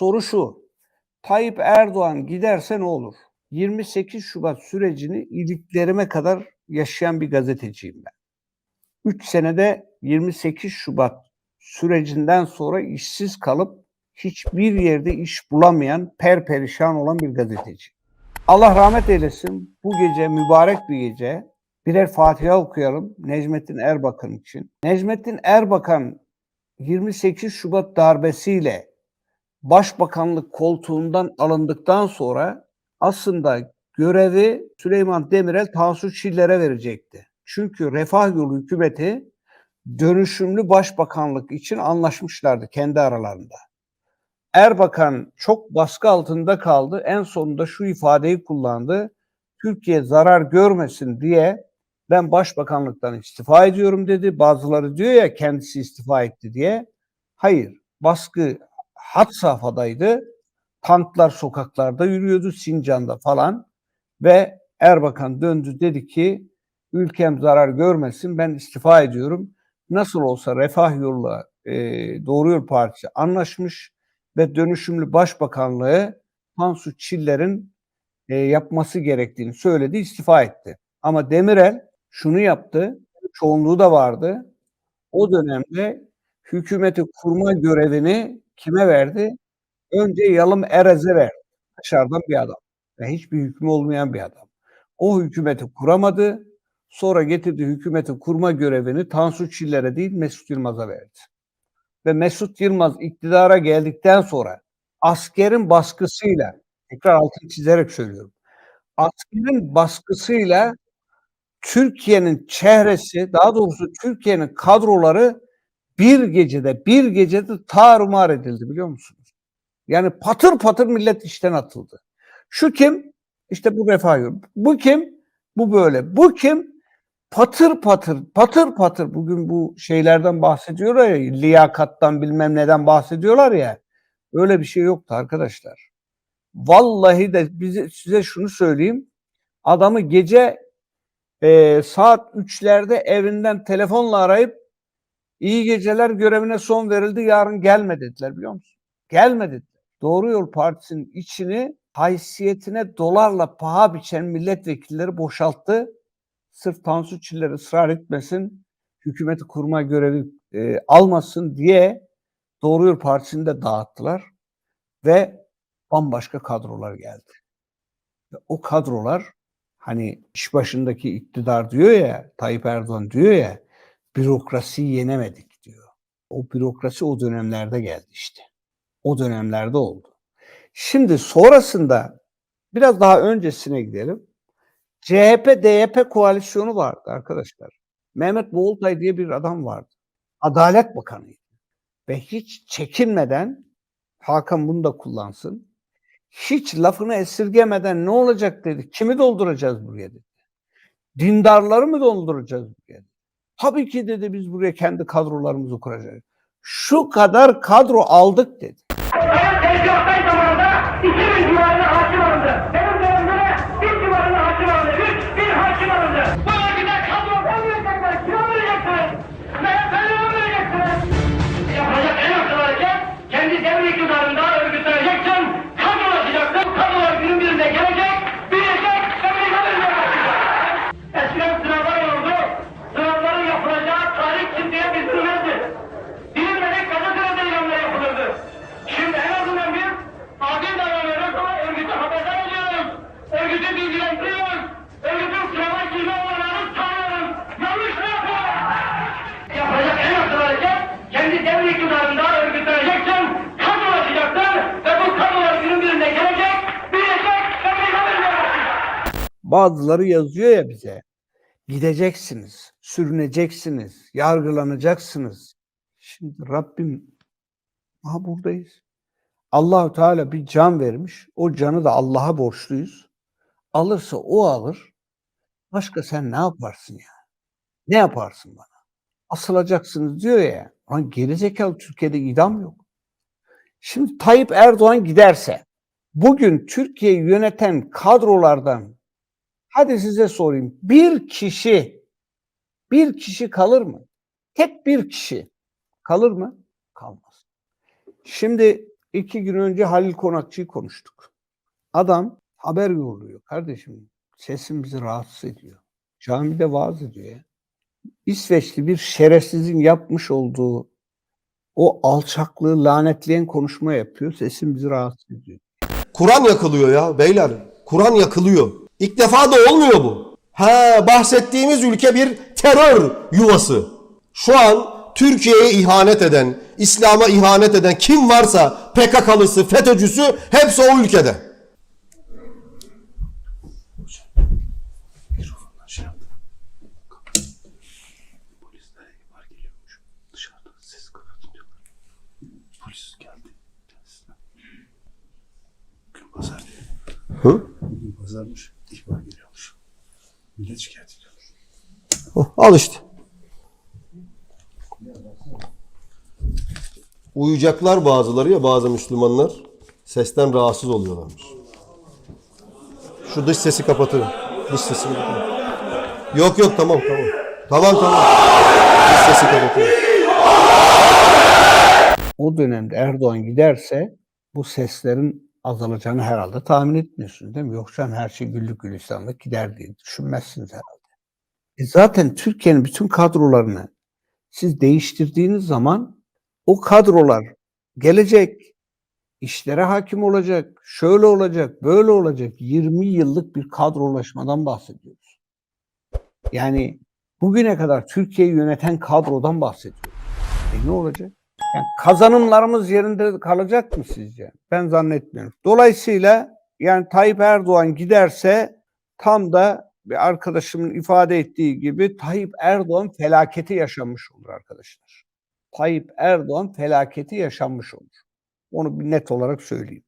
Soru şu. Tayyip Erdoğan giderse ne olur? 28 Şubat sürecini iliklerime kadar yaşayan bir gazeteciyim ben. 3 senede 28 Şubat sürecinden sonra işsiz kalıp hiçbir yerde iş bulamayan, perperişan olan bir gazeteci. Allah rahmet eylesin. Bu gece mübarek bir gece. Birer Fatiha okuyalım Necmettin Erbakan için. Necmettin Erbakan 28 Şubat darbesiyle başbakanlık koltuğundan alındıktan sonra aslında görevi Süleyman Demirel Tansu Çiller'e verecekti. Çünkü Refah Yolu hükümeti dönüşümlü başbakanlık için anlaşmışlardı kendi aralarında. Erbakan çok baskı altında kaldı. En sonunda şu ifadeyi kullandı. Türkiye zarar görmesin diye ben başbakanlıktan istifa ediyorum dedi. Bazıları diyor ya kendisi istifa etti diye. Hayır, baskı hat safhadaydı. Tanklar sokaklarda yürüyordu Sincan'da falan ve Erbakan döndü dedi ki ülkem zarar görmesin ben istifa ediyorum. Nasıl olsa Refah Yol'la e, Doğru Yol Partisi anlaşmış ve dönüşümlü başbakanlığı Tansu Çiller'in e, yapması gerektiğini söyledi, istifa etti. Ama Demirel şunu yaptı, çoğunluğu da vardı. O dönemde hükümeti kurma görevini kime verdi? Önce Yalım Erez'e verdi. Dışarıdan bir adam. Ve hiçbir hükmü olmayan bir adam. O hükümeti kuramadı. Sonra getirdi hükümeti kurma görevini Tansu Çiller'e değil Mesut Yılmaz'a verdi. Ve Mesut Yılmaz iktidara geldikten sonra askerin baskısıyla, tekrar altını çizerek söylüyorum, askerin baskısıyla Türkiye'nin çehresi, daha doğrusu Türkiye'nin kadroları bir gecede, bir gecede tarumar edildi biliyor musunuz? Yani patır patır millet işten atıldı. Şu kim? İşte bu refah. Bu kim? Bu böyle. Bu kim? Patır patır, patır patır bugün bu şeylerden bahsediyorlar ya, liyakattan bilmem neden bahsediyorlar ya. Öyle bir şey yoktu arkadaşlar. Vallahi de bize, size şunu söyleyeyim. Adamı gece e, saat 3'lerde evinden telefonla arayıp iyi geceler görevine son verildi yarın gelme dediler biliyor musun? Gelme dediler. Doğru Yol Partisi'nin içini haysiyetine dolarla paha biçen milletvekilleri boşalttı. Sırf Tansu Çiller ısrar etmesin, hükümeti kurma görevi e, almasın diye Doğru Yol Partisi'ni de dağıttılar ve bambaşka kadrolar geldi. Ve o kadrolar hani iş başındaki iktidar diyor ya, Tayyip Erdoğan diyor ya, bürokrasiyi yenemedik diyor. O bürokrasi o dönemlerde geldi işte. O dönemlerde oldu. Şimdi sonrasında biraz daha öncesine gidelim. CHP-DYP koalisyonu vardı arkadaşlar. Mehmet Boğultay diye bir adam vardı. Adalet Bakanıydı. Ve hiç çekinmeden Hakan bunu da kullansın. Hiç lafını esirgemeden ne olacak dedi. Kimi dolduracağız buraya dedi. Dindarları mı dolduracağız buraya dedi. Tabii ki dedi biz buraya kendi kadrolarımızı kuracağız. Şu kadar kadro aldık dedi. Ben tezgahtayım zamanında 2000 civarında hakim alındı. Bazıları yazıyor ya bize. Gideceksiniz, sürüneceksiniz, yargılanacaksınız. Şimdi Rabbim aha buradayız. Allahu Teala bir can vermiş. O canı da Allah'a borçluyuz. Alırsa o alır. Başka sen ne yaparsın ya? Ne yaparsın bana? Asılacaksınız diyor ya. Lan gerizekalı Türkiye'de idam yok. Şimdi Tayyip Erdoğan giderse bugün Türkiye'yi yöneten kadrolardan hadi size sorayım. Bir kişi bir kişi kalır mı? Tek bir kişi kalır mı? Kalmaz. Şimdi İki gün önce Halil Konakçı'yı konuştuk. Adam haber yolluyor. Kardeşim sesim bizi rahatsız ediyor. Camide vaaz ediyor ya. İsveçli bir şerefsizin yapmış olduğu o alçaklığı lanetleyen konuşma yapıyor. Sesim bizi rahatsız ediyor. Kur'an yakılıyor ya beyler. Kur'an yakılıyor. İlk defa da olmuyor bu. Ha bahsettiğimiz ülke bir terör yuvası. Şu an Türkiye'ye ihanet eden, İslam'a ihanet eden kim varsa PKK'lısı, FETÖ'cüsü hepsi o ülkede. Hı? Pazarmış. İhbar geliyormuş. Millet şikayet ediyormuş. Oh, Al işte. Uyuyacaklar bazıları ya bazı Müslümanlar sesten rahatsız oluyorlarmış. Şu dış sesi kapatın. Dış sesi kapatın. Yok yok tamam tamam. Tamam tamam. Dış sesi kapatın. O dönemde Erdoğan giderse bu seslerin azalacağını herhalde tahmin etmiyorsunuz değil mi? Yoksa her şey güllük gülistanlık gider diye düşünmezsiniz herhalde. E zaten Türkiye'nin bütün kadrolarını siz değiştirdiğiniz zaman o kadrolar gelecek, işlere hakim olacak, şöyle olacak, böyle olacak. 20 yıllık bir kadrolaşmadan bahsediyoruz. Yani bugüne kadar Türkiye'yi yöneten kadrodan bahsediyoruz. E ne olacak? Yani kazanımlarımız yerinde kalacak mı sizce? Ben zannetmiyorum. Dolayısıyla yani Tayyip Erdoğan giderse tam da bir arkadaşımın ifade ettiği gibi Tayyip Erdoğan felaketi yaşanmış olur arkadaşlar. Tayyip Erdoğan felaketi yaşanmış olur. Onu bir net olarak söyleyeyim.